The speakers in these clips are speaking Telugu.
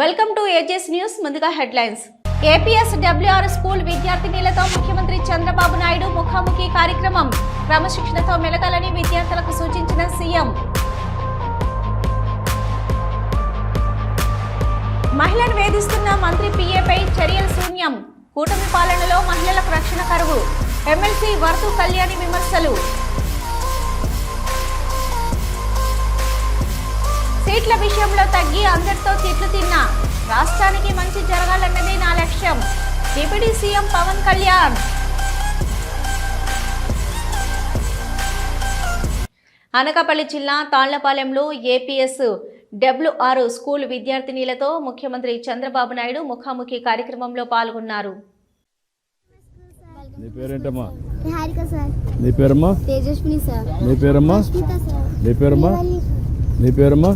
వెల్కమ్ టు ఏజెస్ న్యూస్ ముందుగా హెడ్లైన్స్. ఏపీఎస్ డబ్ల్యూఆర్ స్కూల్ విద్యార్థినిలతో ముఖ్యమంత్రి చంద్రబాబు నాయుడు ముఖాముఖి కార్యక్రమం. క్రమశిక్షణతో మెలగాలని విద్యార్థులకు సూచించిన సీఎం. మహిళను వేధిస్తున్న మంత్రి పిఏపై చర్యలు శూన్యం. కూటమి పాలనలో మహిళలకు రక్షణ కరువు. ఎమ్మెల్సీ వర్తు కళ్యాణి విమర్శలు. సీట్ల విషయంలో తగ్గి అందరితో తిట్లు తిన్నా. రాష్ట్రానికి మంచి జరగాలన్నదే నా లక్ష్యం. Deputy CM Pawan Kalyan. Anakapalli జిల్లా తాళ్ళపాలెంలో ఏపీఎస్ డబ్ల్యూఆర్ స్కూల్ విద్యార్థినిలతో ముఖ్యమంత్రి చంద్రబాబు నాయుడు ముఖాముఖి కార్యక్రమంలో పాల్గొన్నారు. నీ పేరేంటమ్మా? హారిక సార్. నీ పేరమ్మా? తేజస్విని సార్. నీ పేరమ్మా? స్మిత సార్. నీ పేరమ్మా? నీ పేరమ్మా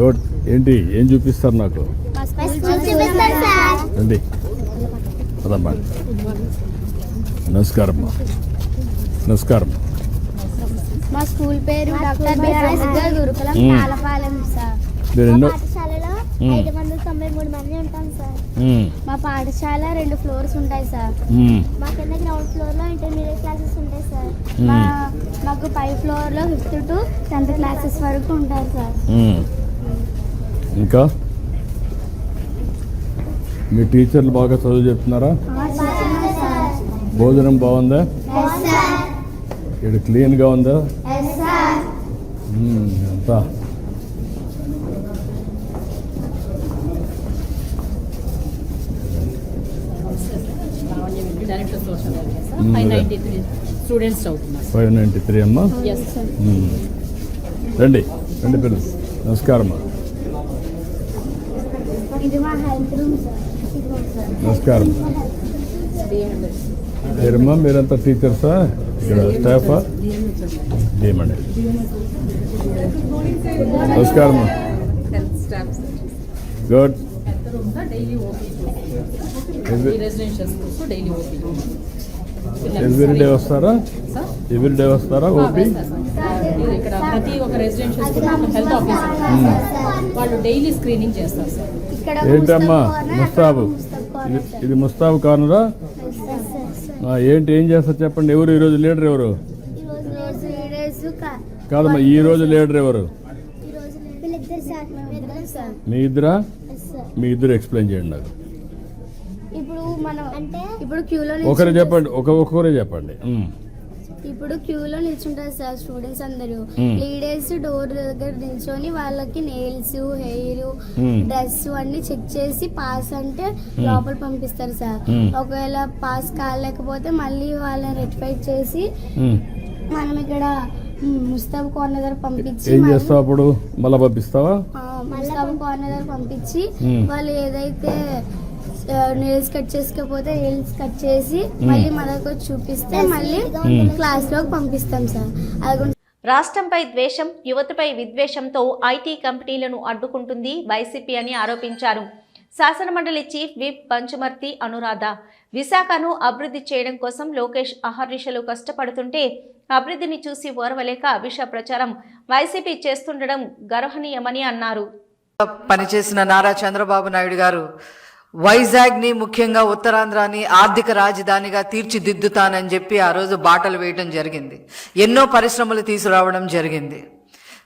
గుడ్ ఏంటి ఏం చూపిస్తారు నాకు? చూపిస్తారు సార్. రండి. పదమ్మా. నమస్కారమ్మా నమస్కారం. మా స్కూల్ పేరు డాక్టర్ గురుకులం సార్. తొంభై మూడు మంది ఉంటాం సార్. మా పాఠశాల రెండు ఫ్లోర్స్ ఉంటాయి సార్. మా కింద గ్రౌండ్ ఫ్లోర్లో ఇంటర్మీడియట్ క్లాసెస్ ఉంటాయి సార్. మా మాకు పై ఫ్లోర్లో ఫిఫ్త్ టు టెన్త్ క్లాసెస్ వరకు ఉంటాయి సార్. ఇంకా? మీ టీచర్లు బాగా చదువు చెప్తున్నారా? భోజనం బాగుందా? ఇక్కడ క్లీన్గా ఉందా? అంతా director social welfare five. Ninety three students చదువుతున్నారు ఫైవ్ నైంటీ త్రీ అమ్మా? Yes sir hmm. రండి రండి పిల్లలు. నమస్కారం నమస్కారం. మీరమ్మా మీరంతా టీచర్సా? ఇక్కడ స్టాఫా? ఏమండి నమస్కారం గుడ్. డైలీ ఓపీ ఈ residential schools daily OP. Every day వస్తారా? ఎవ్రీ డే వస్తారా ఓపీ? ఇక్కడ ప్రతి ఒక్క రెసిడెన్షియల్ స్కూల్ ఒక హెల్త్ ఆఫీసర్ వాళ్ళు డైలీ స్క్రీనింగ్ చేస్తారు సార్. ఇక్కడ ఏంటమ్మా? ముస్తాబ్ ఇది ముస్తాబు కార్నరా? ఆ, ఏంటి ఏం చేస్తారు చెప్పండి? ఎవరు ఈరోజు లీడర్ ఎవరు? కాదమ్మా ఈ రోజు లీడర్ ఎవరు? మీ ఇద్దరా? మీ ఇద్దరు ఎక్స్ప్లెయిన్ చేయండి నాకు ఇప్పుడు మనం అంటే ఇప్పుడు క్యూలో ఒకరు చెప్పండి ఒక ఒక్కొక్కరే చెప్పండి. ఇప్పుడు క్యూలో నిల్చుంటారు సార్ స్టూడెంట్స్ అందరూ. లీడర్స్ డోర్ దగ్గర నిల్చొని వాళ్ళకి నెయిల్స్ హెయిర్. డ్రెస్ అన్ని చెక్ చేసి పాస్ అంటే లోపల పంపిస్తారు సార్. ఒకవేళ పాస్ కాలేకపోతే మళ్ళీ వాళ్ళని రెక్టిఫై చేసి. మనం ఇక్కడ ముస్తాబ్ కార్నర్ దగ్గర పంపించి ఏం చేస్తావు అప్పుడు? మళ్ళా పంపిస్తావా? ముస్తాబ్ కార్నర్ దగ్గర పంపించి. వాళ్ళు ఏదైతే నెయిల్స్ కట్ చేసుకోకపోతే నెయిల్స్ కట్ చేసి మళ్ళీ మన దగ్గర చూపిస్తే మళ్ళీ క్లాస్లోకి పంపిస్తాం సార్. అది రాష్ట్రంపై ద్వేషం యువతపై విద్వేషంతో ఐటీ కంపెనీలను అడ్డుకుంటుంది వైసీపీ అని ఆరోపించారు. శాసనమండలి చీఫ్ విప్ పంచుమర్తి అనురాధ. విశాఖను అభివృద్ధి చేయడం కోసం లోకేష్ అహర్నిశలు కష్టపడుతుంటే అభివృద్ధిని చూసి ఓర్వలేక విష ప్రచారం వైసీపీ చేస్తుండడం గర్హనీయమని అన్నారు. పనిచేసిన నారా చంద్రబాబు నాయుడు గారు వైజాగ్ని ముఖ్యంగా ఉత్తరాంధ్రాని ఆర్థిక రాజధానిగా తీర్చిదిద్దుతానని చెప్పి ఆ రోజు బాటలు వేయడం జరిగింది. ఎన్నో పరిశ్రమలు తీసుకురావడం జరిగింది.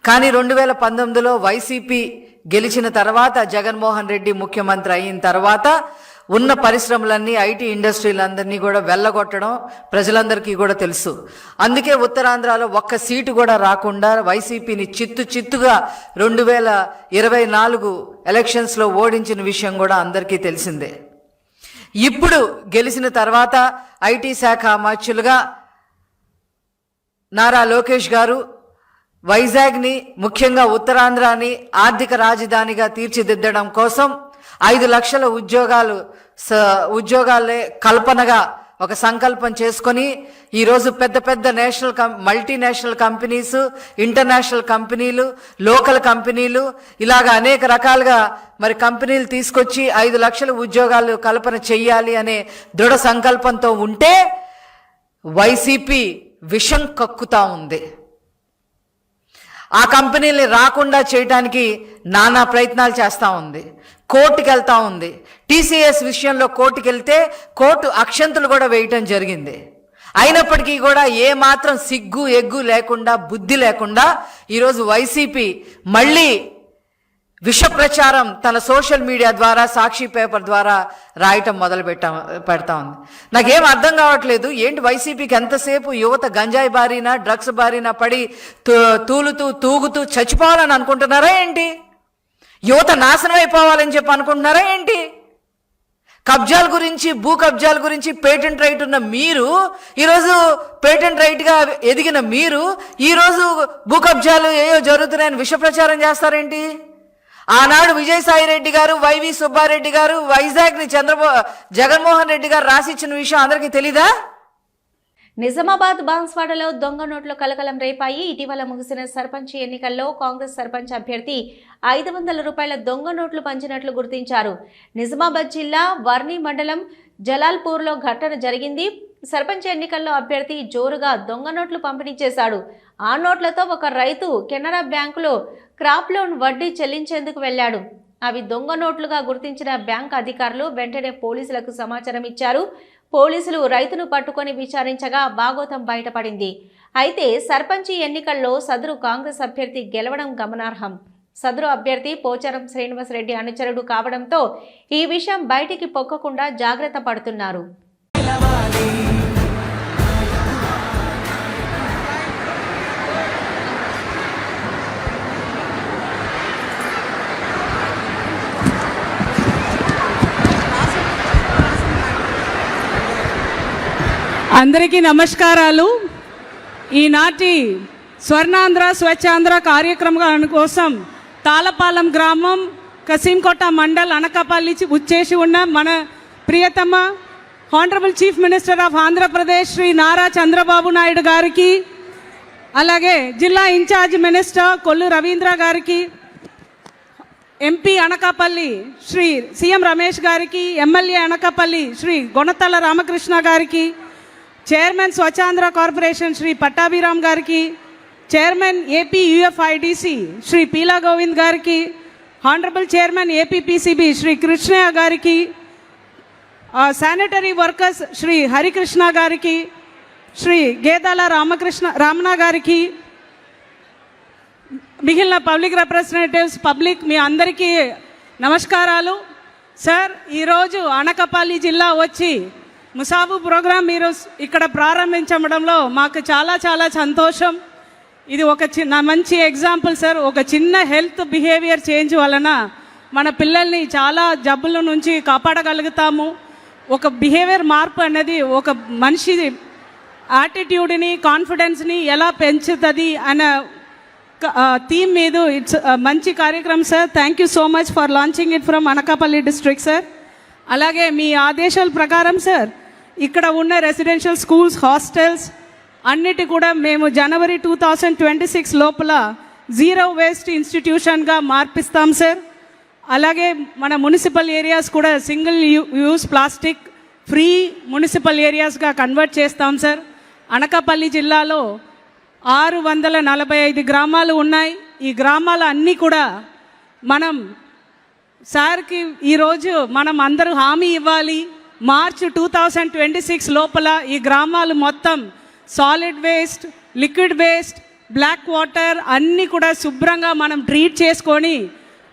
కానీ రెండు వేల పంతొమ్మిదిలో వైసీపీ గెలిచిన తర్వాత జగన్మోహన్ రెడ్డి ముఖ్యమంత్రి అయిన తర్వాత ఉన్న పరిశ్రమలన్నీ ఐటీ ఇండస్ట్రీలందరినీ కూడా వెళ్ళగొట్టడం ప్రజలందరికీ కూడా తెలుసు. అందుకే ఉత్తరాంధ్రలో ఒక్క సీటు కూడా రాకుండా వైసీపీని చిత్తు చిత్తుగా రెండు వేల ఇరవై నాలుగు ఎలక్షన్స్లో ఓడించిన విషయం కూడా అందరికీ తెలిసిందే. ఇప్పుడు గెలిచిన తర్వాత ఐటీ శాఖ అమాత్యులుగా నారా లోకేష్ గారు వైజాగ్ని ముఖ్యంగా ఉత్తరాంధ్రాని ఆర్థిక రాజధానిగా తీర్చిదిద్దడం కోసం ఐదు లక్షల ఉద్యోగాలు స- ఉద్యోగాలే కల్పనగా ఒక సంకల్పం చేసుకొని ఈరోజు పెద్ద పెద్ద national cum multinational companies international కంపెనీలు లోకల్ కంపెనీలు ఇలాగ అనేక రకాలుగా మరి కంపెనీలు తీసుకొచ్చి ఐదు లక్షల ఉద్యోగాలు కల్పన చెయ్యాలి అనే దృఢ సంకల్పంతో ఉంటే వైసీపీ విషం కక్కుతా ఉంది. ఆ కంపెనీల్ని రాకుండా చేయడానికి నానా ప్రయత్నాలు చేస్తూ ఉంది. కోర్టుకి వెళ్తూ ఉంది. టీసీఎస్ విషయంలో కోర్టుకి వెళ్తే కోర్టు అక్షంతలు కూడా వేయటం జరిగింది. అయినప్పటికీ కూడా ఏ మాత్రం సిగ్గు ఎగ్గు లేకుండా బుద్ధి లేకుండా ఈరోజు వైసీపీ మళ్ళీ విష ప్రచారం తన సోషల్ మీడియా ద్వారా సాక్షి పేపర్ ద్వారా రాయటం మొదలు పెట్టా పెడతా ఉంది. నాకేం అర్థం కావట్లేదు ఏంటి వైసీపీకి ఎంతసేపు యువత గంజాయి బారిన డ్రగ్స్ బారిన పడి తూలుతూ తూగుతూ చచ్చిపోవాలని అనుకుంటున్నారా ఏంటి? యువత నాశనం అయిపోవాలని చెప్పి అనుకుంటున్నారా ఏంటి? కబ్జాల గురించి భూ కబ్జాల గురించి పేటెంట్ రైట్ ఉన్న మీరు ఈరోజు పేటెంట్ రైట్గా ఎదిగిన మీరు ఈరోజు భూ కబ్జాలు ఏయో జరుగుతున్నాయని విష ప్రచారం చేస్తారేంటి? ఆనాడు విజయసాయి రెడ్డి గారు వైవి సుబ్బారెడ్డి గారు వైజాగ్ని చంద్రబో జగన్మోహన్ రెడ్డి గారు రాసిచ్చిన విషయం అందరికీ తెలీదా? నిజామాబాద్ బాన్స్వాడలో దొంగ నోట్లు కలకలం రేపాయి. ఇటీవల ముగిసిన సర్పంచ్ ఎన్నికల్లో కాంగ్రెస్ సర్పంచ్ అభ్యర్థి ఐదు వందల రూపాయల దొంగ నోట్లు పంచినట్లు గుర్తించారు. నిజామాబాద్ జిల్లా వర్ణి మండలం జలాల్పూర్లో ఘటన జరిగింది. సర్పంచ్ ఎన్నికల్లో అభ్యర్థి జోరుగా దొంగ నోట్లు పంపిణీ చేశాడు. ఆ నోట్లతో ఒక రైతు కెనరా బ్యాంకులో క్రాప్ లోన్ వడ్డీ చెల్లించేందుకు వెళ్ళాడు. అవి దొంగ నోట్లుగా గుర్తించిన బ్యాంక్ అధికారులు వెంటనే పోలీసులకు సమాచారం ఇచ్చారు. పోలీసులు రైతును పట్టుకొని విచారించగా బాగోతం బయటపడింది. అయితే సర్పంచి ఎన్నికల్లో సదరు కాంగ్రెస్ అభ్యర్థి గెలవడం గమనార్హం. సదరు అభ్యర్థి పోచారం శ్రీనివాసరెడ్డి అనుచరుడు కావడంతో ఈ విషయం బయటికి పొక్కకుండా జాగ్రత్త పడుతున్నారు. అందరికీ నమస్కారాలు. ఈనాటి స్వర్ణాంధ్ర స్వచ్ఛాంధ్ర కార్యక్రమం కోసం తాళపాలెం గ్రామం కసీంకోట మండల్ అనకాపల్లి ఉచ్చేసి ఉన్న మన ప్రియతమ honourable chief minister of Andhra Pradesh Shri Nara Chandrababu Naidu గారికి అలాగే జిల్లా in charge minister Kollu Ravindra గారికి ఎంపీ అనకాపల్లి శ్రీ సీఎం రమేష్ గారికి ఎమ్మెల్యే అనకాపల్లి శ్రీ గొణతల రామకృష్ణ గారికి చైర్మన్ స్వచ్ఛాంధ్ర కార్పొరేషన్ శ్రీ పట్టాభిరామ్ గారికి chairman AP UFIDC Shri Peela Govind గారికి honourable chairman APPCB Shri Krishnaiah గారికి శానిటరీ వర్కర్స్ శ్రీ హరికృష్ణ గారికి శ్రీ గేదాల రామకృష్ణ రామణ గారికి మిగిలిన పబ్లిక్ రిప్రజెంటేటివ్స్ పబ్లిక్ మీ అందరికీ నమస్కారాలు. సార్ ఈరోజు అనకపల్లి జిల్లా వచ్చి ముసాబు ప్రోగ్రాం మీరు ఇక్కడ ప్రారంభించడంలో మాకు చాలా చాలా సంతోషం. ఇది ఒక చిన్న మంచి ఎగ్జాంపుల్ సార్. ఒక చిన్న హెల్త్ బిహేవియర్ చేంజ్ వలన మన పిల్లల్ని చాలా జబ్బుల నుంచి కాపాడగలుగుతాము. ఒక బిహేవియర్ మార్పు అనేది ఒక మనిషి యాటిట్యూడ్ని కాన్ఫిడెన్స్ని ఎలా పెంచుతుంది అనే థీమ్ మీద ఇట్స్ మంచి కార్యక్రమం sir. Thank you so much for launching it from Anakapalli district sir. అలాగే మీ ఆదేశాల ప్రకారం సార్ ఇక్కడ ఉన్న రెసిడెన్షియల్ స్కూల్స్ హాస్టల్స్ అన్నిటి కూడా మేము జనవరి టూ థౌజండ్ ట్వంటీ సిక్స్ లోపల జీరో వేస్ట్ ఇన్స్టిట్యూషన్గా మార్పిస్తాం సార్ అలాగే మన మున్సిపల్ ఏరియాస్ కూడా single use plastic free municipal ఏరియాస్గా convert చేస్తాం సార్ అనకాపల్లి జిల్లాలో ఆరు వందల నలభై ఐదు గ్రామాలు ఉన్నాయి. ఈ గ్రామాలు అన్నీ కూడా మనం సార్కి ఈరోజు మనం అందరూ హామీ ఇవ్వాలి. March two thousand twenty six లోపల ఈ గ్రామాలు మొత్తం solid waste liquid waste black water అన్నీ కూడా శుభ్రంగా మనం ట్రీట్ చేసుకొని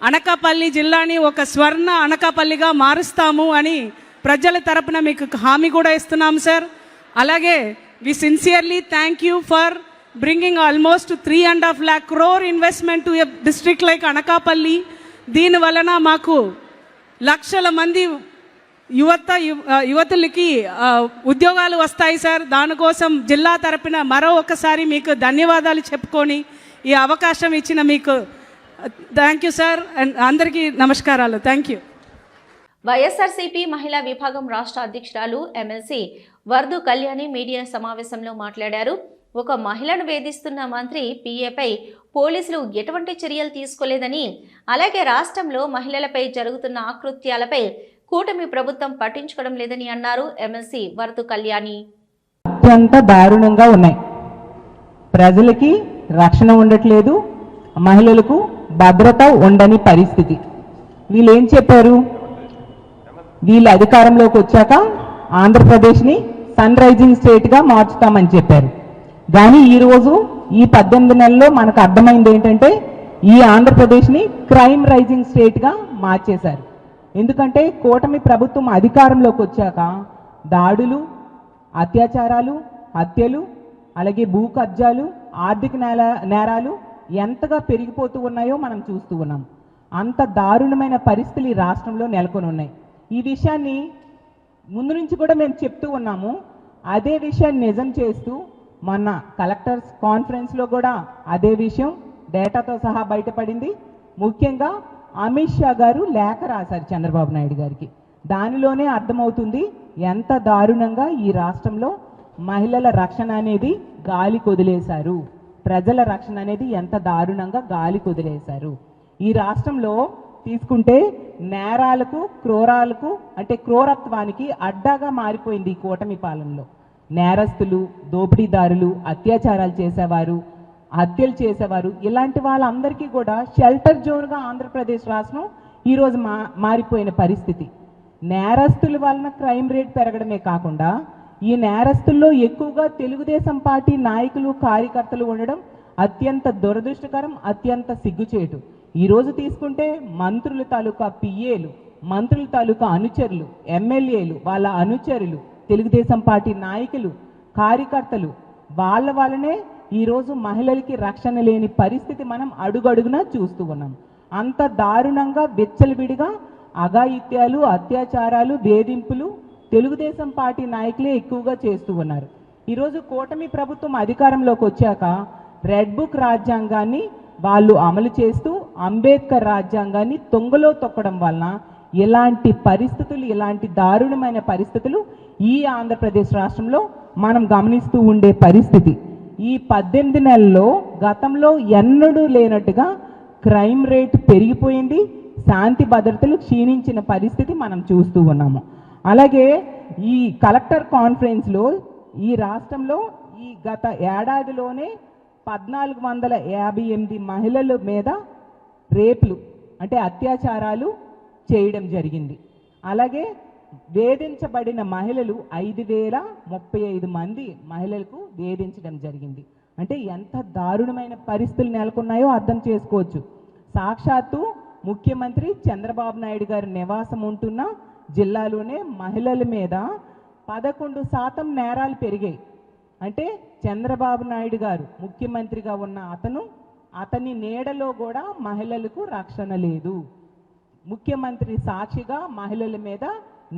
అనకాపల్లి జిల్లాని ఒక స్వర్ణ అనకాపల్లిగా మారుస్తాము అని ప్రజల తరపున మీకు హామీ కూడా ఇస్తున్నాం సార్. అలాగే we sincerely thank you for bringing almost three and half lakh crore investment to district like Anakapalli దీని వలన మాకు లక్షల మంది యువత యువతులకి ఉద్యోగాలు వస్తాయి సార్. దానికోసం జిల్లా తరపున మరో ఒకసారి మీకు ధన్యవాదాలు చెప్పుకొని ఈ అవకాశం ఇచ్చిన మీకు థ్యాంక్ యూ సార్. అండ్ అందరికీ నమస్కారాలు. Thank you. వైఎస్ఆర్సీపీ మహిళా విభాగం రాష్ట్ర అధ్యక్షురాలు ఎమ్మెల్సీ వర్దు కళ్యాణి మీడియా సమావేశంలో మాట్లాడారు. ఒక మహిళను వేధిస్తున్న మంత్రి పిఏపై పోలీసులు ఎటువంటి చర్యలు తీసుకోలేదని అలాగే రాష్ట్రంలో మహిళలపై జరుగుతున్న ఆకృత్యాలపై కూటమి ప్రభుత్వం పట్టించుకోవడం లేదని అన్నారు ఎమ్మెల్సీ వరదు కళ్యాణి. అత్యంత దారుణంగా ఉన్నాయి. ప్రజలకి రక్షణ ఉండట్లేదు మహిళలకు భద్రత ఉండని పరిస్థితి. వీళ్ళు ఏం చెప్పారు? వీళ్ళు అధికారంలోకి వచ్చాక ఆంధ్రప్రదేశ్ని సన్ రైజింగ్ స్టేట్గా మార్చుతామని చెప్పారు. కానీ ఈరోజు ఈ పద్దెనిమిది నెలల్లో మనకు అర్థమైంది ఏంటంటే ఈ ఆంధ్రప్రదేశ్ని క్రైమ్ రైజింగ్ స్టేట్గా మార్చేశారు. ఎందుకంటే కూటమి ప్రభుత్వం అధికారంలోకి వచ్చాక దాడులు అత్యాచారాలు హత్యలు అలాగే భూ కబ్జాలు ఆర్థిక నేల నేరాలు ఎంతగా పెరిగిపోతూ ఉన్నాయో మనం చూస్తూ ఉన్నాం. అంత దారుణమైన పరిస్థితులు ఈ రాష్ట్రంలో నెలకొని ఉన్నాయి. ఈ విషయాన్ని ముందు నుంచి కూడా మేము చెప్తూ ఉన్నాము. అదే విషయాన్ని నిజం చేస్తూ మొన్న కలెక్టర్స్ కాన్ఫరెన్స్లో కూడా అదే విషయం డేటాతో సహా బయటపడింది. ముఖ్యంగా అమిత్ షా గారు లేఖ రాశారు చంద్రబాబు నాయుడు గారికి. దానిలోనే అర్థమవుతుంది ఎంత దారుణంగా ఈ రాష్ట్రంలో మహిళల రక్షణ అనేది గాలి కొదిలేశారు. ప్రజల రక్షణ అనేది ఎంత దారుణంగా గాలి కొదిలేశారు. ఈ రాష్ట్రంలో తీసుకుంటే నేరాలకు క్రూరాలకు అంటే క్రూరత్వానికి అడ్డాగా మారిపోయింది ఈ కూటమి పాలనలో. నేరస్తులు దోపిడీదారులు అత్యాచారాలు చేసేవారు హత్యలు చేసేవారు. ఇలాంటి వాళ్ళందరికీ కూడా షెల్టర్ జోన్గా ఆంధ్రప్రదేశ్ రాష్ట్రం ఈరోజు మా మారిపోయిన పరిస్థితి. నేరస్తుల వలన క్రైమ్ రేట్ పెరగడమే కాకుండా ఈ నేరస్తుల్లో ఎక్కువగా తెలుగుదేశం పార్టీ నాయకులు కార్యకర్తలు ఉండడం అత్యంత దురదృష్టకరం అత్యంత సిగ్గుచేటు. ఈరోజు తీసుకుంటే మంత్రుల తాలూకా పిఏలు మంత్రుల తాలూకా అనుచరులు ఎమ్మెల్యేలు వాళ్ళ అనుచరులు తెలుగుదేశం పార్టీ నాయకులు కార్యకర్తలు వాళ్ళ వల్లనే ఈరోజు మహిళలకి రక్షణ లేని పరిస్థితి మనం అడుగడుగునా చూస్తూ ఉన్నాం. అంత దారుణంగా విచ్చలవిడిగా అఘాయిత్యాలు అత్యాచారాలు వేధింపులు తెలుగుదేశం పార్టీ నాయకులే ఎక్కువగా చేస్తూ ఉన్నారు. ఈరోజు కూటమి ప్రభుత్వం అధికారంలోకి వచ్చాక రెడ్ బుక్ రాజ్యాంగాన్ని వాళ్ళు అమలు చేస్తూ అంబేద్కర్ రాజ్యాంగాన్ని తొంగలో తొక్కడం వలన ఇలాంటి పరిస్థితులు ఇలాంటి దారుణమైన పరిస్థితులు ఈ ఆంధ్రప్రదేశ్ రాష్ట్రంలో మనం గమనిస్తూ ఉండే పరిస్థితి. ఈ పద్దెనిమిది నెలల్లో గతంలో ఎన్నడూ లేనట్టుగా క్రైమ్ రేట్ పెరిగిపోయింది శాంతి భద్రతలు క్షీణించిన పరిస్థితి మనం చూస్తూ ఉన్నాము. అలాగే ఈ కలెక్టర్ కాన్ఫరెన్స్లో ఈ రాష్ట్రంలో ఈ గత ఏడాదిలోనే పద్నాలుగు వందల యాభై ఎనిమిది మహిళల మీద రేపులు అంటే అత్యాచారాలు చేయడం జరిగింది. అలాగే వేధించబడిన మహిళలు ఐదు వేల ముప్పై ఐదు మంది మహిళలకు వేధించడం జరిగింది. అంటే ఎంత దారుణమైన పరిస్థితులు నెలకొన్నాయో అర్థం చేసుకోవచ్చు. సాక్షాత్తు ముఖ్యమంత్రి చంద్రబాబు నాయుడు గారి నివాసం ఉంటున్న జిల్లాలోనే మహిళల మీద పదకొండు శాతం నేరాలు పెరిగాయి. అంటే చంద్రబాబు నాయుడు గారు ముఖ్యమంత్రిగా ఉన్న అతను అతని నీడలో కూడా మహిళలకు రక్షణ లేదు. ముఖ్యమంత్రి సాక్షిగా మహిళల మీద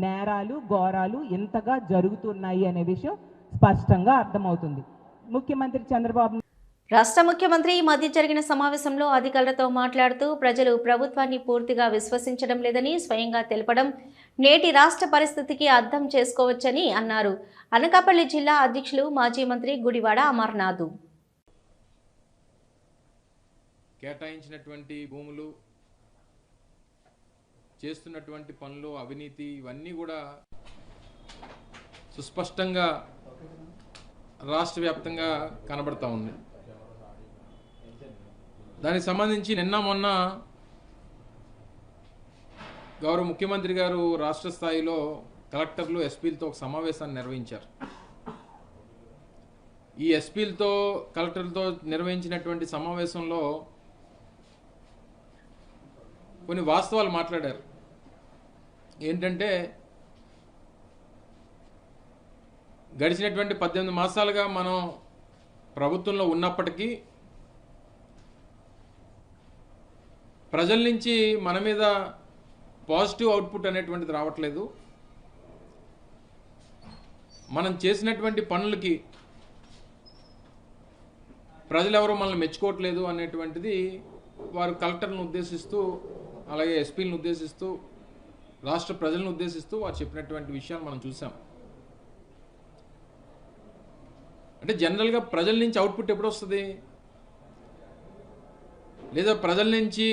నేరాలు ఘోరాలు ఇంతగా జరుగుతున్నాయి అనే విషయం స్పష్టంగా అర్థమవుతుంది. ముఖ్యమంత్రి చంద్రబాబు రాష్ట్ర ముఖ్యమంత్రి ఈ మధ్య జరిగిన సమావేశంలో అధికారులతో మాట్లాడుతూ ప్రజలు ప్రభుత్వాన్ని పూర్తిగా విశ్వసించడం లేదని స్వయంగా తెలపడం నేటి రాష్ట్ర పరిస్థితికి అర్థం చేసుకోవచ్చని అన్నారు. అనకాపల్లి జిల్లా అధ్యక్షులు మాజీ మంత్రి గుడివాడ అమర్నాథ్. కేటాయించినటువంటి భూములు చేస్తున్నటువంటి పనులు అవినీతి ఇవన్నీ కూడా సుస్పష్టంగా రాష్ట్ర వ్యాప్తంగా కనబడతా ఉంది. దానికి సంబంధించి నిన్న మొన్న గౌరవ ముఖ్యమంత్రి గారు రాష్ట్ర స్థాయిలో కలెక్టర్లు ఎస్పీలతో ఒక సమావేశాన్ని నిర్వహించారు. ఈ ఎస్పీలతో కలెక్టర్లతో నిర్వహించినటువంటి సమావేశంలో కొన్ని వాస్తవాలు మాట్లాడారు. ఏంటంటే గడిచినటువంటి పద్దెనిమిది మాసాలుగా మనం ప్రభుత్వంలో ఉన్నప్పటికీ ప్రజల నుంచి మన మీద పాజిటివ్ అవుట్పుట్ అనేటువంటిది రావట్లేదు. మనం చేసినటువంటి పనులకి ప్రజలు ఎవరు మనల్ని మెచ్చుకోవట్లేదు అనేటువంటిది వారు కలెక్టర్లను ఉద్దేశిస్తూ అలాగే ఎస్పీలను ఉద్దేశిస్తూ రాష్ట్ర ప్రజలను ఉద్దేశిస్తూ వారు చెప్పినటువంటి విషయాలు మనం చూసాం. అంటే జనరల్గా ప్రజల నుంచి అవుట్పుట్ ఎప్పుడు వస్తుంది? లేదా ప్రజల నుంచి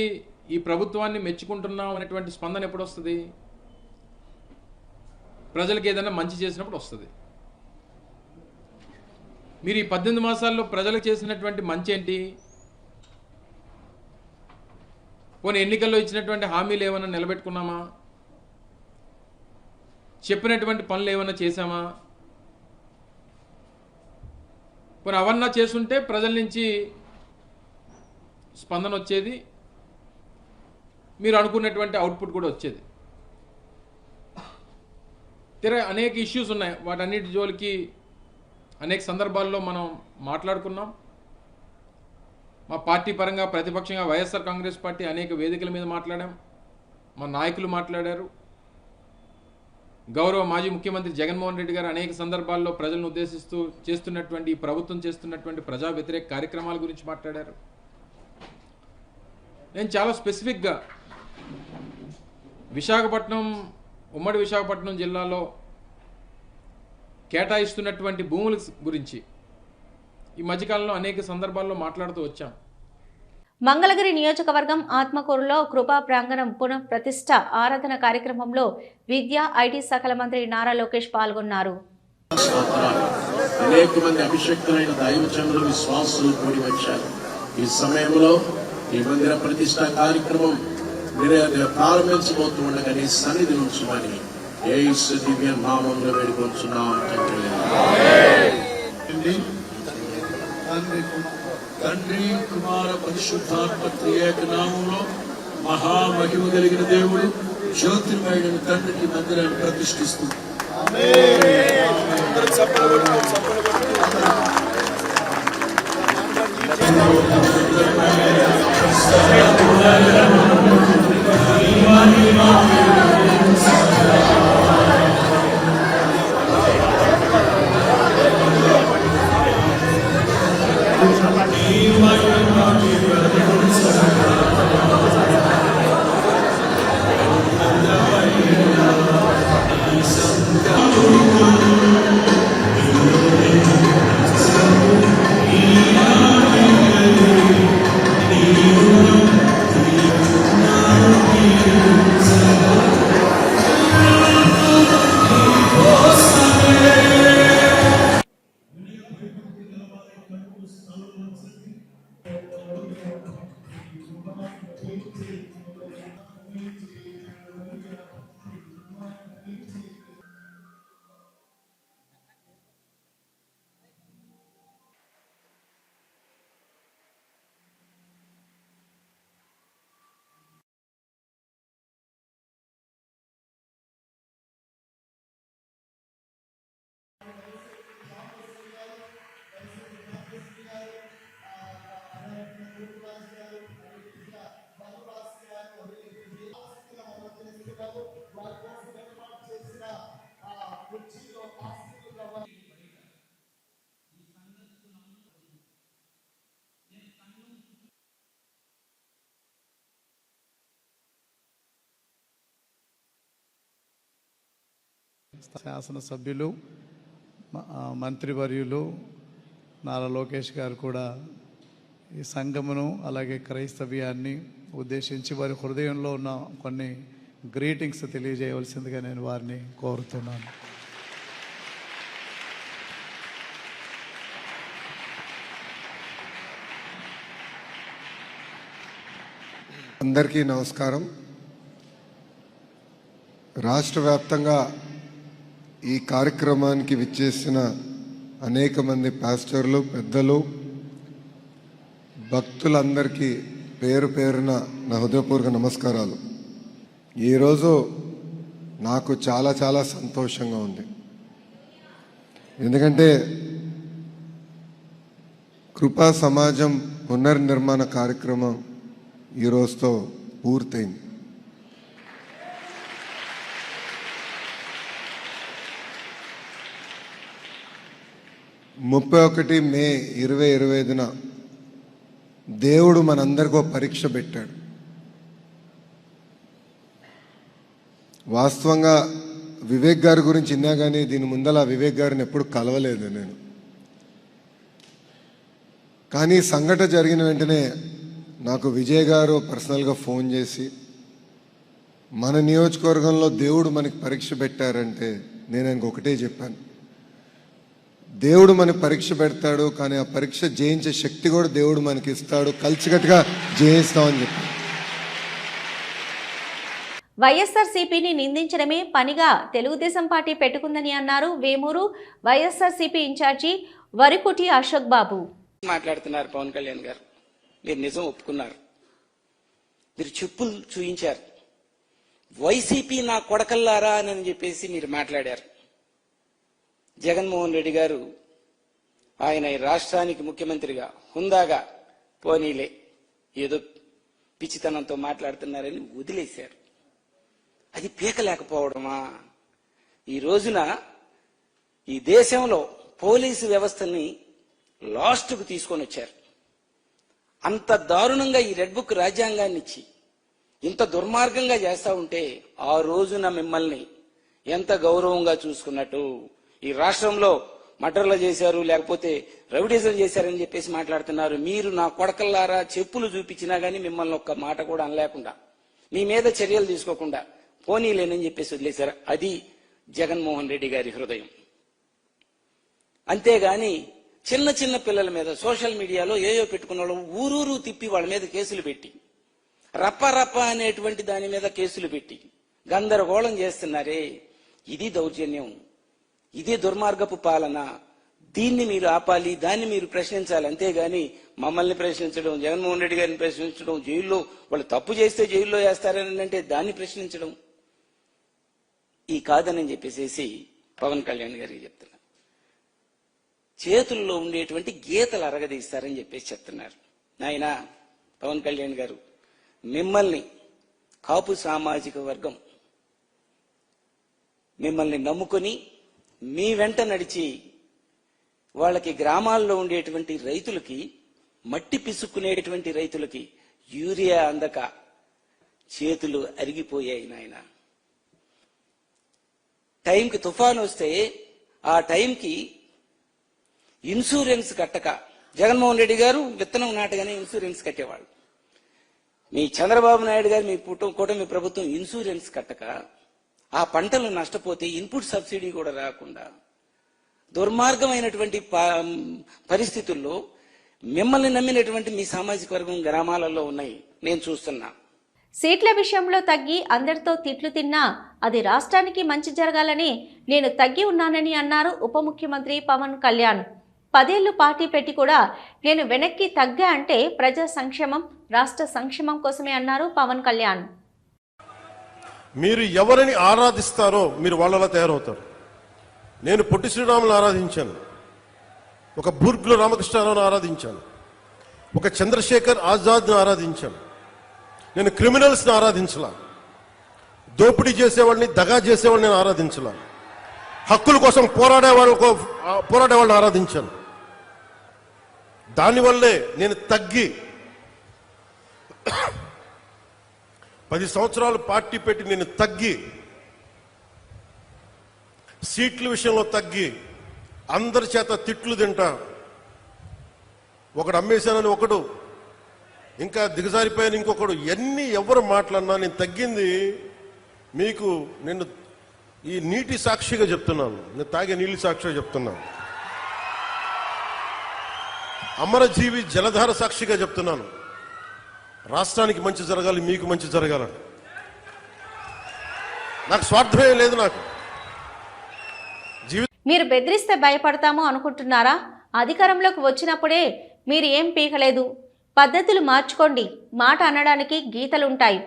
ఈ ప్రభుత్వాన్ని మెచ్చుకుంటున్నాం అనేటువంటి స్పందన ఎప్పుడు వస్తుంది? ప్రజలకు ఏదైనా మంచి చేసినప్పుడు వస్తుంది. మీరు ఈ పద్దెనిమిది మాసాల్లో ప్రజలకు చేసినటువంటి మంచి ఏంటి? పోనీ ఎన్నికల్లో ఇచ్చినటువంటి హామీలు ఏమైనా నిలబెట్టుకున్నామా? చెప్పినటువంటి పనులు ఏమైనా చేశామా? పోనీ అవన్నా చేస్తుంటే ప్రజల నుంచి స్పందన వచ్చేది. మీరు అనుకున్నటువంటి అవుట్పుట్ కూడా వచ్చేది. తిరగ అనేక ఇష్యూస్ ఉన్నాయి. వాటన్నిటి జోలికి అనేక సందర్భాల్లో మనం మాట్లాడుకున్నాం. మా పార్టీ పరంగా ప్రతిపక్షంగా వైఎస్ఆర్ కాంగ్రెస్ పార్టీ అనేక వేదికల మీద మాట్లాడాం. మా నాయకులు మాట్లాడారు. గౌరవ మాజీ ముఖ్యమంత్రి జగన్మోహన్ రెడ్డి గారు అనేక సందర్భాల్లో ప్రజలను ఉద్దేశిస్తూ చేస్తున్నటువంటి ఈ ప్రభుత్వం చేస్తున్నటువంటి ప్రజా వ్యతిరేక కార్యక్రమాల గురించి మాట్లాడారు. నేను చాలా స్పెసిఫిక్గా విశాఖపట్నం ఉమ్మడి విశాఖపట్నం జిల్లాలో కేటాయిస్తున్నటువంటి భూముల గురించి ఈ మధ్యకాలంలో అనేక సందర్భాల్లో మాట్లాడుతూ వచ్చాం. మంగళగిరి నియోజకవర్గం ఆత్మకూరులో కృపా ప్రాంగణం పునః ప్రతిష్ట ఆరాధన కార్యక్రమంలో విద్య ఐటీ శాఖల మంత్రి నారా లోకేష్ పాల్గొన్నారు. అనేక మంది అభిషక్తులైన దైవజనులు విశ్వాసులు కూడి వచ్చారు. ఈ సమయంలో ఈ మందిర ప్రతిష్ట కార్యక్రమం మీరు ప్రారంభించబోతూ సన్నిధి ఉంచమని ఏ దివ్య నామంలో వేడుకొంచున్నాం. తండ్రి కుమార పరిశుద్ధాత్మ త్రియేక నామంలో మహామహిమ కలిగిన దేవుడు జ్యోతిర్మయుడిని తండ్రికి మందిరాన్ని ప్రతిష్ఠిస్తూ. శాసనసభ్యులు మ- మంత్రివర్యులు నారా లోకేష్ గారు కూడా ఈ సంఘమును అలాగే క్రైస్తవ్యాన్ని ఉద్దేశించి వారి హృదయంలో ఉన్న కొన్ని గ్రీటింగ్స్ తెలియజేయవలసిందిగా నేను వారిని కోరుతున్నాను. అందరికీ నమస్కారం. రాష్ట్ర వ్యాప్తంగా ఈ కార్యక్రమానికి విచ్చేసిన అనేక మంది పాస్టర్లు పెద్దలు భక్తులందరికీ పేరు పేరున నా హృదయపూర్వక నమస్కారాలు. ఈరోజు నాకు చాలా చాలా సంతోషంగా ఉంది. ఎందుకంటే కృపా సమాజం పునర్నిర్మాణ కార్యక్రమం ఈ రోజుతో పూర్తయింది. ముప్పై ఒకటి మే ఇరవై ఇరవై ఐదున దేవుడు మనందరికీ పరీక్ష పెట్టాడు. వాస్తవంగా వివేక్ గారి గురించి ఇన్నా కానీ దీని ముందల వివేక్ గారిని ఎప్పుడు కలవలేదు నేను. కానీ సంఘటన జరిగిన వెంటనే నాకు విజయ్ గారు పర్సనల్గా ఫోన్ చేసి మన నియోజకవర్గంలో దేవుడు మనకి పరీక్ష పెట్టారంటే నేను ఆయనకు ఒకటే చెప్పాను. దేవుడు మనకి పరీక్ష పెడతాడు కానీ ఆ పరీక్ష జయించే శక్తి కూడా దేవుడు మనకి ఇస్తాడు. కలిసికట్టుగా జయిస్తామని చెప్పాను వైఎస్ఆర్సీపీని నిందించడమే పనిగా తెలుగుదేశం పార్టీ పెట్టుకుందని అన్నారు Vemuru YSRCP in charge Varikuti Ashok Babu. మాట్లాడుతున్నారు పవన్ కళ్యాణ్ గారు. మీరు నిజం ఒప్పుకున్నారు. మీరు చెప్పులు చూయించారు. వైసీపీ నా కొడకల్లారా అని చెప్పేసి మీరు మాట్లాడారు. జగన్మోహన్ రెడ్డి గారు ఆయన ఈ రాష్ట్రానికి ముఖ్యమంత్రిగా హుందాగా పోనీలే ఏదో పిచ్చితనంతో మాట్లాడుతున్నారని వదిలేశారు. అది పీకలేకపోవడమా? ఈ రోజున ఈ దేశంలో పోలీసు వ్యవస్థని లాస్ట్కు తీసుకొని వచ్చారు. అంత దారుణంగా ఈ రెడ్ బుక్ రాజ్యాంగాన్ని ఇచ్చి ఇంత దుర్మార్గంగా చేస్తా ఉంటే ఆ రోజున మిమ్మల్ని ఎంత గౌరవంగా చూసుకున్నట్టు ఈ రాష్ట్రంలో మటర్లు చేశారు లేకపోతే రౌడీజం చేశారని చెప్పేసి మాట్లాడుతున్నారు. మీరు నా కొడకల్లారా చెప్పులు చూపించినా గానీ మిమ్మల్ని ఒక్క మాట కూడా అనలేకుండా మీ మీద చర్యలు తీసుకోకుండా పోనీలేనని చెప్పేసి వదిలేశారు. అది జగన్మోహన్ రెడ్డి గారి హృదయం. అంతేగాని చిన్న చిన్న పిల్లల మీద సోషల్ మీడియాలో ఏయో పెట్టుకున్న వాళ్ళు ఊరూరు తిప్పి వాళ్ళ మీద కేసులు పెట్టి రప్ప రప్ప అనేటువంటి దాని మీద కేసులు పెట్టి గందరగోళం చేస్తున్నారే ఇది దౌర్జన్యం. ఇదే దుర్మార్గపు పాలన. దీన్ని మీరు ఆపాలి దాన్ని మీరు ప్రశ్నించాలి. అంతేగాని మమ్మల్ని ప్రశ్నించడం జగన్మోహన్ రెడ్డి గారిని ప్రశ్నించడం జైల్లో వాళ్ళు తప్పు చేస్తే జైల్లో వేస్తారని అంటే దాన్ని ప్రశ్నించడం. ఈ కాదని చెప్పేసేసి పవన్ కళ్యాణ్ గారికి చెప్తున్నారు చేతుల్లో ఉండేటువంటి గీతలు అరగదీస్తారని చెప్పేసి చెప్తున్నారు. నాయన పవన్ కళ్యాణ్ గారు మిమ్మల్ని కాపు సామాజిక వర్గం మిమ్మల్ని నమ్ముకొని మీ వెంట నడిచి వాళ్ళకి గ్రామాల్లో ఉండేటువంటి రైతులకి మట్టి పిసుక్కునేటువంటి రైతులకి యూరియా అందక చేతులు అరిగిపోయాయి నాయన. టైంకి తుఫాను వస్తే ఆ టైంకి ఇన్సూరెన్స్ కట్టక జగన్మోహన్ రెడ్డి గారు విత్తనం నాటగానే ఇన్సూరెన్స్ కట్టేవాళ్ళు. మీ చంద్రబాబు నాయుడు గారు మీ కుటుంబ కూటమి ప్రభుత్వం ఇన్సూరెన్స్ కట్టక ఆ పంటలు నష్టపోతే ఇన్పుట్ సబ్సిడీ కూడా రాకుండా దుర్మార్గమైనటువంటి ప- పరిస్థితుల్లో మిమ్మల్ని నమ్మినటువంటి మీ సామాజిక వర్గం గ్రామాలలో ఉన్నాయి. నేను చూస్తున్నా. సీట్ల విషయంలో తగ్గి అందరితో తిట్లు తిన్నా అది రాష్ట్రానికి మంచి జరగాలని నేను తగ్గి ఉన్నానని అన్నారు ఉప ముఖ్యమంత్రి పవన్ కళ్యాణ్. పదేళ్ళు పార్టీ పెట్టి కూడా నేను వెనక్కి తగ్గా అంటే ప్రజా సంక్షేమం రాష్ట్ర సంక్షేమం కోసమే అన్నారు పవన్ కళ్యాణ్. మీరు ఎవరిని ఆరాధిస్తారో మీరు వాళ్ళలా తయారవుతారు. నేను పొట్టి శ్రీరాములను ఆరాధించాను. ఒక బూర్గుల రామకృష్ణారావును ఆరాధించాను. ఒక చంద్రశేఖర్ ఆజాద్ను ఆరాధించాను. నేను క్రిమినల్స్ని ఆరాధించలా. దోపిడీ చేసేవాడిని దగా చేసేవాడిని నేను ఆరాధించలా. హక్కుల కోసం పోరాడే వాళ్ళకు పోరాడే వాళ్ళని ఆరాధించాను. దానివల్లే నేను తగ్గి పది సంవత్సరాలు పార్టీ పెట్టి నేను తగ్గి సీట్ల విషయంలో తగ్గి అందరి చేత తిట్లు తింటా. ఒకడు అమ్మేశానని ఒకడు ఇంకా దిగజారిపోయాను ఇంకొకడు ఎన్ని ఎవరు మాట్లాడినా నేను తగ్గింది మీకు నేను ఈ నీటి సాక్షిగా చెప్తున్నాను. నేను తాగే నీళ్ళు సాక్షిగా చెప్తున్నాను. అమరజీవి జలధార సాక్షిగా చెప్తున్నాను. రాష్ట్రానికి మంచి జరగాలి మీకు మంచి జరగాలని. నాకు స్వార్థమే లేదు నాకు. మీరు బెదిరిస్తే భయపడతాము అనుకుంటున్నారా? అధికారంలోకి వచ్చినప్పుడే మీరు ఏం పీకలేదు. పద్ధతులు మార్చుకోండి. మాట అనడానికి గీతలుంటాయి.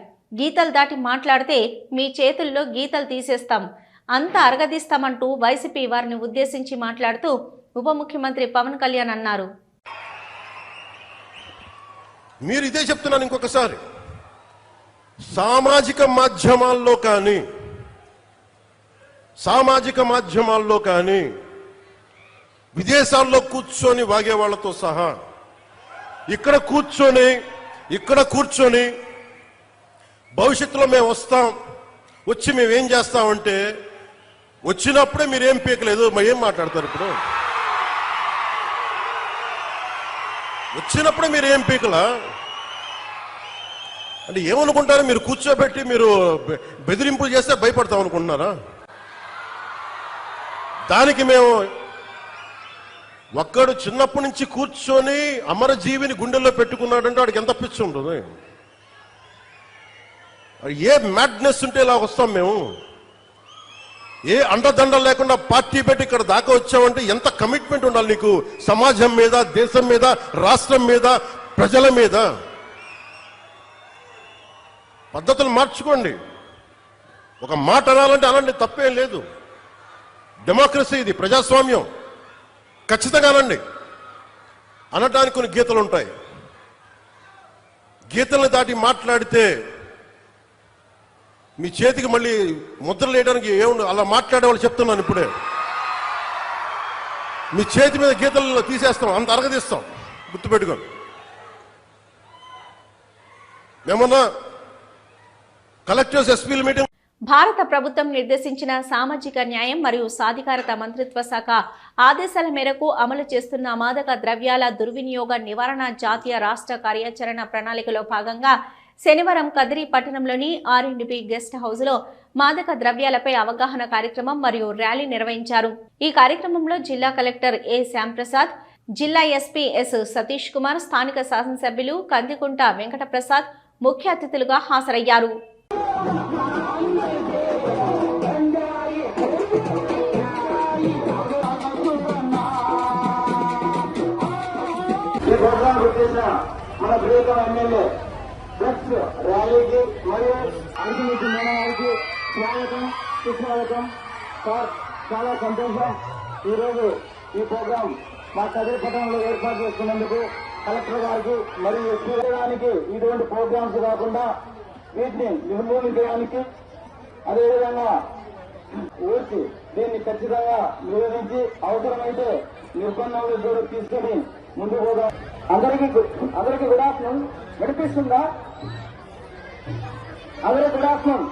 గీతలు దాటి మాట్లాడితే మీ చేతుల్లో గీతలు తీసేస్తాం. అంత అరగదీస్తామంటూ వైసీపీ వారిని ఉద్దేశించి మాట్లాడుతూ ఉప ముఖ్యమంత్రి పవన్ కళ్యాణ్ అన్నారు. మీరు ఇదే చెప్తున్నాను ఇంకొకసారి. సామాజిక మాధ్యమాల్లో కానీ సామాజిక మాధ్యమాల్లో కానీ విదేశాల్లో కూర్చొని వాగే వాళ్ళతో సహా ఇక్కడ కూర్చొని ఇక్కడ కూర్చొని భవిష్యత్తులో మేము వస్తాం వచ్చి మేమేం చేస్తామంటే వచ్చినప్పుడే మీరు ఏం పీకలేదు మరి ఏం మాట్లాడతారు ఇప్పుడు? వచ్చినప్పుడు మీరు ఏం పీకలా? అంటే ఏమనుకుంటారు? మీరు కూర్చోబెట్టి మీరు బె- బెదిరింపులు చేస్తే భయపడతాం అనుకుంటున్నారా? దానికి మేము ఒక్కడు చిన్నప్పటి నుంచి కూర్చొని అమరజీవిని గుండెల్లో పెట్టుకున్నాడంటే వాడికి ఎంత పిచ్చి ఉంటుంది? ఏ మ్యాడ్నెస్ ఉంటే ఇలా వస్తాం మేము? ఏ అండదండలు లేకుండా పార్టీ పెట్టి ఇక్కడ దాకా వచ్చావంటే ఎంత కమిట్మెంట్ ఉండాలి నీకు? సమాజం మీద దేశం మీద రాష్ట్రం మీద ప్రజల మీద? పద్ధతులు మార్చుకోండి. ఒక మాట అనాలంటే అనండి తప్పేం లేదు. డెమోక్రసీ ఇది ప్రజాస్వామ్యం. ఖచ్చితంగా అనండి. అనటానికి కొన్ని గీతలు ఉంటాయి. గీతల్ని దాటి మాట్లాడితే మీ చేతికి మళ్ళీ ముద్రలేయడానికి వేయడానికి అలా మాట్లాడేవాళ్ళు చెప్తున్నాను ఇప్పుడే. మీ చేతి మీద గీతలు తీసేస్తాం అంత అరగదీస్తాం. గుర్తుపెట్టుకోండి. మేమన్నా కలెక్టర్స్ ఎస్పీల మీటింగ్ భారత ప్రభుత్వం నిర్దేశించిన సామాజిక న్యాయం మరియు సాధికారత మంత్రిత్వ శాఖ ఆదేశాల మేరకు అమలు చేస్తున్న మాదక ద్రవ్యాల దుర్వినియోగ నివారణ జాతీయ రాష్ట్ర కార్యాచరణ ప్రణాళికలో భాగంగా శనివారం కదిరి పట్టణంలోని ఆర్ఎండ్బి గెస్ట్ హౌస్లో మాదక ద్రవ్యాలపై అవగాహన కార్యక్రమం మరియు ర్యాలీ నిర్వహించారు. ఈ కార్యక్రమంలో జిల్లా కలెక్టర్ ఏ శ్యాంప్రసాద్ జిల్లా ఎస్పీ ఎస్ సతీష్ కుమార్ స్థానిక శాసనసభ్యులు కందికుంట వెంకటప్రసాద్ ముఖ్య అతిథులుగా హాజరయ్యారు. స్వాగతం సుస్వాగతం. సార్ చాలా సంతోషం. ఈరోజు ఈ ప్రోగ్రాం మా కదిరిపట్నంలో ఏర్పాటు చేసుకున్నందుకు కలెక్టర్ గారికి మరియు ఎస్పీ చేయడానికి ఇటువంటి ప్రోగ్రామ్స్ కాకుండా వీటిని నిర్మూలించడానికి అదేవిధంగా ఊర్చి దీన్ని ఖచ్చితంగా నివేదించి అవసరమైతే నిర్బంధంలో కూడా తీసుకుని ముందుకు పోదాం. అందరికీ అందరికి అందరికీ గుడ్ ఆఫ్టర్నూన్. వినిపిస్తుందా? అందరికీ గుడ్ ఆఫ్టర్నూన్.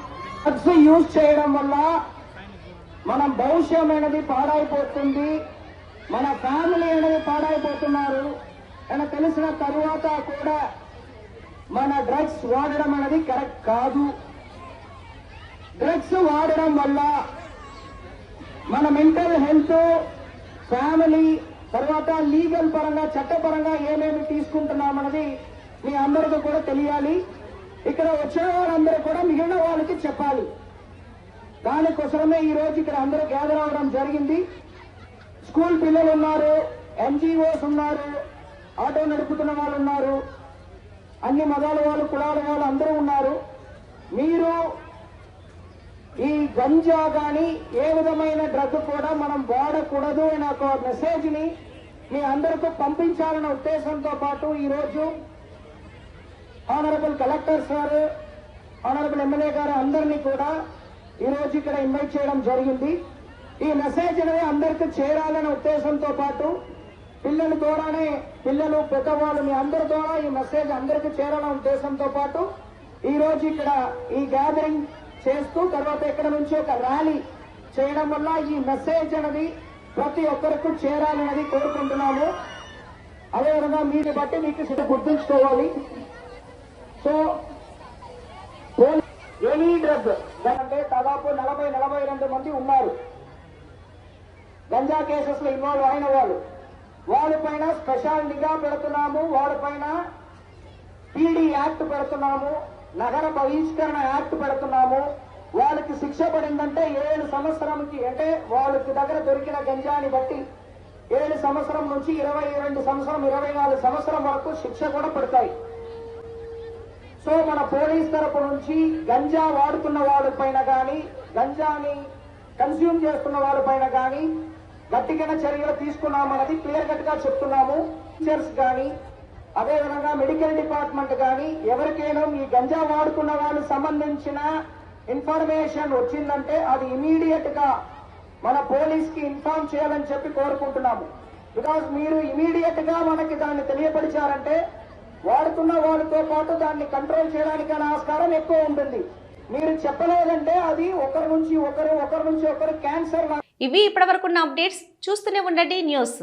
డ్రగ్స్ యూజ్ చేయడం వల్ల మనం భవిష్యం అనేది పాడైపోతుంది. మన ఫ్యామిలీ అనేది పాడైపోతున్నారు. అని తెలిసిన తరువాత కూడా మన డ్రగ్స్ వాడడం అనేది కరెక్ట్ కాదు. డ్రగ్స్ వాడడం వల్ల మన మెంటల్ హెల్త్ ఫ్యామిలీ తర్వాత లీగల్ పరంగా చట్టపరంగా ఏమేమి తీసుకుంటున్నామన్నది మీ అందరికీ కూడా తెలియాలి. ఇక్కడ వచ్చిన వాళ్ళందరూ కూడా మిగిలిన వాళ్ళకి చెప్పాలి. దానికోసమే ఈ రోజు ఇక్కడ అందరూ గ్యాదర్ అవడం జరిగింది. స్కూల్ పిల్లలు ఉన్నారు ఎన్జిఓస్ ఉన్నారు ఆటో నడుపుతున్న వాళ్ళు ఉన్నారు అన్ని మతాల వాళ్ళు కులాల వాళ్ళు అందరూ ఉన్నారు. మీరు ఈ గంజా గాని ఏ విధమైన డ్రగ్ కూడా మనం వాడకూడదు అనే ఒక మెసేజ్ని మీ అందరికీ పంపించాలన్న ఉద్దేశంతో పాటు ఈ రోజు ఆనరబుల్ కలెక్టర్ గారు ఆనరబుల్ ఎమ్మెల్యే గారు అందరినీ కూడా ఈ రోజు ఇక్కడ ఇన్వైట్ చేయడం జరిగింది. ఈ మెసేజ్ అనేది అందరికీ చేరాలనే ఉద్దేశంతో పాటు పిల్లల ద్వారానే పిల్లలు పెద్దవాళ్ళు మీ అందరి ద్వారా ఈ మెసేజ్ అందరికీ చేరాలనే ఉద్దేశంతో పాటు ఈ రోజు ఇక్కడ ఈ గ్యాదరింగ్ చేస్తూ తర్వాత ఇక్కడ నుంచి ఒక ర్యాలీ చేయడం వల్ల ఈ మెసేజ్ అనేది ప్రతి ఒక్కరికి చేరాలనేది కోరుకుంటున్నాము. అదేవిధంగా మీరు బట్టి మీకు గుర్తుంచుకోవాలి. So any drug. అంటే దాదాపు నలభై నలభై రెండు మంది ఉన్నారు. గంజా కేసెస్లో ఇన్వాల్వ్ అయిన వాళ్ళు. వాళ్ళపైన స్పెషల్ నిఘా పెడుతున్నాము వాళ్ళపైన పీడీ యాక్ట్ పెడుతున్నాము నగర బహిష్కరణ యాక్ట్ పెడుతున్నాము. వాళ్ళకి శిక్ష పడిందంటే ఏడు సంవత్సరంకి అంటే వాళ్ళకి దగ్గర దొరికిన గంజాని బట్టి ఏడు సంవత్సరం నుంచి ఇరవై రెండు సంవత్సరం ఇరవై నాలుగు సంవత్సరం వరకు శిక్ష కూడా పడతాయి. సో మన పోలీస్ తరపు నుంచి గంజా వాడుతున్న వాళ్ళపైన కానీ గంజాని కన్స్యూమ్ చేస్తున్న వాళ్ళపైన కానీ గట్టిగా చర్యలు తీసుకున్నామన్నది క్లియర్ కట్గా చెప్తున్నాము. టీచర్స్ కానీ అదేవిధంగా మెడికల్ డిపార్ట్మెంట్ కానీ ఎవరికైనా ఈ గంజా వాడుకున్న వాళ్ళు సంబంధించిన ఇన్ఫర్మేషన్ వచ్చిందంటే అది ఇమీడియట్గా మన పోలీస్కి ఇన్ఫార్మ్ చేయాలని చెప్పి కోరుకుంటున్నాము. బికాస్ మీరు ఇమీడియట్గా మనకి దాన్ని తెలియపరిచారంటే వాడుతున్న వాళ్ళతో పాటు దాన్ని కంట్రోల్ చేయడానికైనా ఆస్కారం ఎక్కువ ఉంటుంది. మీరు చెప్పలేదంటే అది ఒకరి నుంచి ఒకరు ఒకరి నుంచి ఒకరు క్యాన్సర్ ఇవి ఇప్పటివరకున్న అప్డేట్స్ చూస్తూనే ఉండండి న్యూస్.